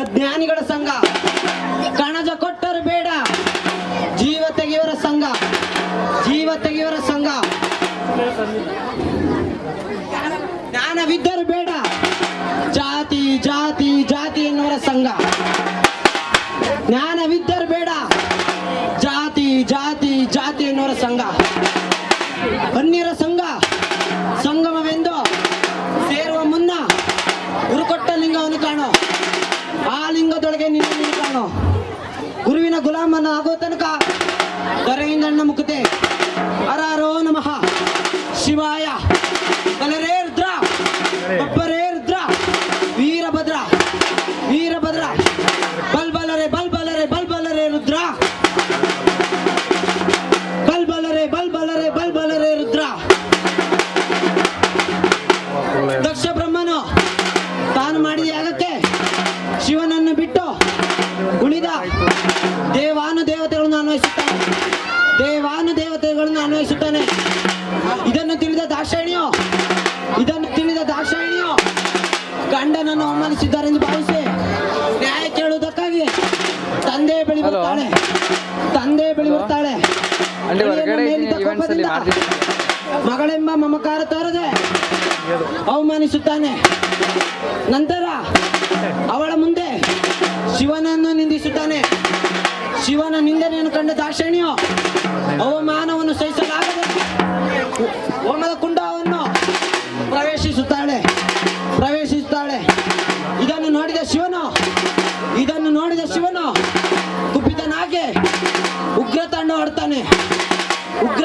ಅಜ್ಞಾನಿಗಳ ಸಂಘ. ಕಣಜ ಕೊಟ್ಟರು ಬೇಡ. ಜೀವ ತೆಗೆಯುವರ ಸಂಘ. ಜೀವ ತೆಗೆಯುವರ ಸಂಘ. ಜ್ಞಾನವಿದ್ದರು ಬೇಡ. ಜಾತಿ ಜಾತಿ ಜಾತಿ ಎನ್ನುವರ ಸಂಘ. ಜ್ಞಾನವಿದ್ದರು ಬೇಡ. ಜಾತಿ ಜಾತಿ ಜಾತಿ ಎನ್ನುವರ ಸಂಘ. ಆಗೋ ತನಕ ದೊರೆಯಿಂದಣ್ಣ ಮುಖತೆ ಅರಾರೋ ನಮಃ. ಶಿವಾಯ. ಕಲರೇ ರುದ್ರ. ಬಬ್ಬರೇ ರುದ್ರ. ವೀರಭದ್ರ. ವೀರಭದ್ರ. ಬಲ್ಬಲರೆ ಬಲ್ಬಲರೆ ಬಲ್ಬಲರೆ ರುದ್ರ. ಬಲ್ಬಲರೆ ಬಲ್ಬಲರೆ ಬಲ್ಬಲರೆ ರುದ್ರ. ದಕ್ಷ ಬ್ರಹ್ಮನು, ತಾನು ಮಾಡಿದ ಯಾಗಕ್ಕೆ ಶಿವನನ್ನು ಬಿಟ್ಟು ಉಳಿದ ಅನ್ವಯಿಸುತ್ತಾನೆ. ದೇವಾನು ದೇವತೆಗಳನ್ನು ಅನ್ವಯಿಸುತ್ತಾನೆ. ಇದನ್ನು ತಿಳಿದ ದಾಕ್ಷಾಯಣಿಯು? ಇದನ್ನು ತಿಳಿದ ದಾಕ್ಷಾಯಣಿಯು? ಗಂಡನನ್ನು ಅವಮಾನಿಸಿದ್ದಾರೆಂದು ಭಾವಿಸಿ ನ್ಯಾಯ ಕೇಳುವುದಕ್ಕಾಗಿ ತಂದೆ ಬಳಿ ಬರ್ತಾಳೆ. ತಂದೆ ಬಳಿ ಬರ್ತಾಳೆ. ಮಗಳೆಂಬ ಮಮಕಾರ ತೋರದೆ ಅವಮಾನಿಸುತ್ತಾನೆ. ನಂತರ ಅವಳ ಮುಂದೆ ದಾಕ್ಷಿಣ್ಯು ಅವಮಾನವನ್ನು ಸಹಿಸಲಾಗದೆ ಹೋಮದ ಕುಂಡವನ್ನು ಪ್ರವೇಶಿಸುತ್ತಾಳೆ ಪ್ರವೇಶಿಸುತ್ತಾಳೆ. ಇದನ್ನು ನೋಡಿದ ಶಿವನು, ಇದನ್ನು ನೋಡಿದ ಶಿವನು, ಕುಪಿತನಾಗಿ ಉಗ್ರತಣ್ಣು ಆಡ್ತಾನೆ ಉಗ್ರ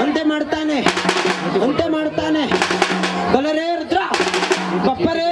ಅಂತೆ ಮಾಡ್ತಾನೆ ಅಂತೆ ಮಾಡ್ತಾನೆ. ಕಲರೇ ರುದ್ರ ಕಪ್ಪರೇ